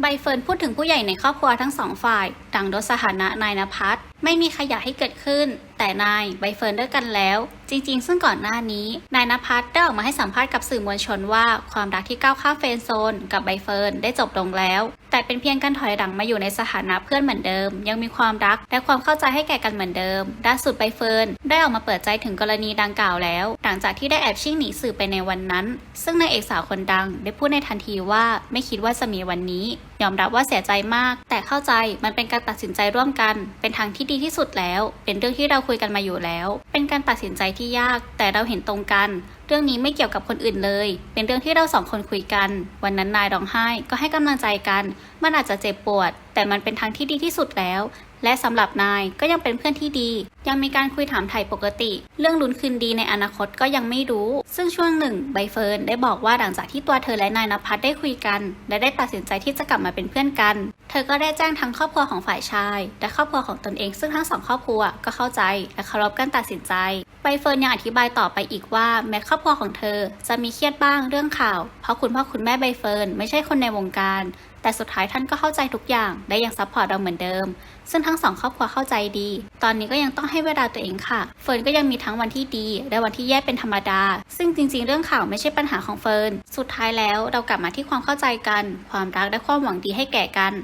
ใบเฟิร์นพูดถึงผู้ใหญ่ในครอบครัวทั้งสองฝ่ายดังลดสถานะนายนภัสไม่มีขยะให้เกิดขึ้น แต่นายใบเฟิร์นเลิกกันแล้ว จริง ๆ ซึ่งก่อนหน้านี้ นายนภัสได้ออกมาให้สัมภาษณ์กับสื่อมวลชนว่าความรักที่ก้าวข้ามเฟรนโซน กับใบเฟิร์นได้จบลงแล้ว แต่เป็นเพียงการถอยหลังมาอยู่ในสถานะเพื่อนเหมือนเดิม ยังมีความรักและความเข้าใจให้แก่กันเหมือนเดิมด้าสุดใบเฟิร์นได้ออกมาเปิดใจถึงกรณีดังกล่าวแล้ว หลังจากที่ได้แอบชิ่งหนีสื่อไปในวันนั้น ซึ่งนางเอกสาวคนดัง ได้พูดในทันทีว่าไม่คิดว่าจะมีวันนี้ ยอมรับว่าเสียใจมาก แต่เข้าใจมันเป็นการตัดสินใจร่วมกัน เป็นทางที่ดีที่สุดแล้ว เป็นเรื่องที่เราคุยกันมาอยู่แล้ว เป็นการตัดสินใจที่ยาก แต่เราเห็นตรงกัน เรื่องนี้ไม่เกี่ยวกับคนอื่นเลย เป็นเรื่องที่เราสองคนคุยกัน วันนั้นนายร้องไห้ ก็ให้กำลังใจกัน มันอาจจะเจ็บปวด แต่มันเป็นทางที่ดีที่สุดแล้ว และสำหรับนายก็ยังเป็นเพื่อนที่ดี ยังมีการคุยถามไถ่ปกติ เรื่องลุ้นคืนดีในอนาคตก็ยังไม่รู้ ซึ่งช่วงหนึ่งใบเฟิร์นได้บอกว่าหลังจากที่ตัวเธอและนายนภัสได้คุยกัน และได้ตัดสินใจที่จะกลับมาเป็นเพื่อนกัน เธอก็ได้แจ้งทั้งครอบครัวของฝ่ายชาย และครอบครัวของตนเองซึ่งทั้งสองครอบครัวก็เข้าใจและเคารพการตัดสินใจใบเฟิร์นยังอธิบายต่อไปอีกว่าแม้ครอบครัวของเธอจะมีเครียดบ้างเรื่องข่าว เพราะคุณพ่อคุณแม่ใบเฟิร์นไม่ใช่คนในวงการ แต่สุดท้ายท่านก็เข้าใจทุกอย่างและยังซัพพอร์ตเราเหมือนเดิม ซึ่งทั้งสองครอบครัวเข้าใจดี ตอนนี้ก็ยังต้องให้เวลาตัวเองค่ะ เฟิร์นก็ยังมีทั้งวันที่ดี และวันที่แย่เป็นธรรมดา ซึ่งจริงๆ เรื่องข่าวไม่ใช่ปัญหาของเฟิร์น สุดท้ายแล้วเรากลับมาที่ความเข้าใจกัน ความรักและความหวังดีให้แก่กัน